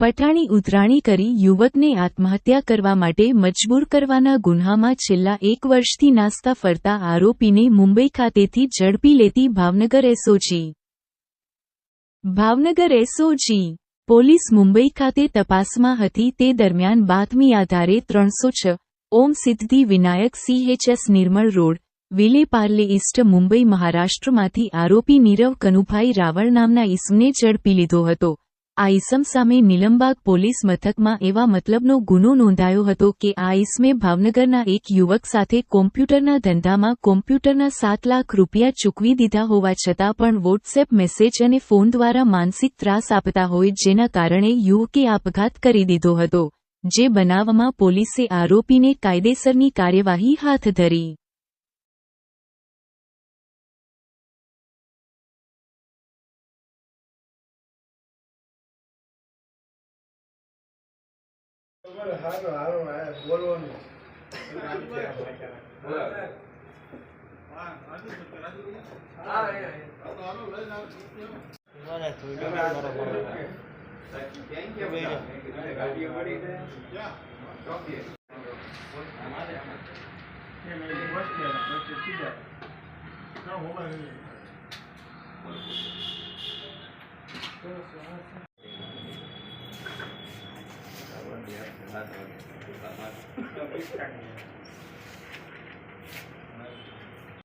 પઠાણી ઉતરાણી કરી યુવકને આત્મહત્યા કરવા માટે મજબૂર કરવાના ગુન્હામાં છેલ્લા એક વર્ષથી નાસ્તા ફરતા આરોપીને મુંબઈ ખાતેથી ઝડપી લેતી Bhavnagar S O G. Bhavnagar S O G, police Mumbai ખાતે તપાસમાં હતી તે દરમિયાન બાતમી આધારે ત્રણસો છ, Om Siddhi Vinayak C H S Nirmal road, Vile Parle east Mumbai મહારાષ્ટ્રમાંથી આરોપી નીરવ કનુભાઈ રાવળ નામના ઇસમને ઝડપી લીધો હતો. આ ઇસમ સામે નિલંબાગ પોલીસ મથકમાં એવા મતલબનો ગુનો નોંધાયો હતો કે આ ઇસમે ભાવનગરના એક યુવક સાથે કોમ્પ્યુટરના ધંધામાં કોમ્પ્યુટરના સાત લાખ રૂપિયા ચૂકવી દીધા હોવા છતાં પણ વોટ્સએપ મેસેજ અને ફોન દ્વારા માનસિક ત્રાસ આપતા હોય જેના કારણે યુવકે આપઘાત કરી દીધો હતો, જે બનાવમાં પોલીસે આરોપીને કાયદેસરની કાર્યવાહી હાથ ધરી. તમારે હારો હારો બોલવાનું. મારે Terima kasih.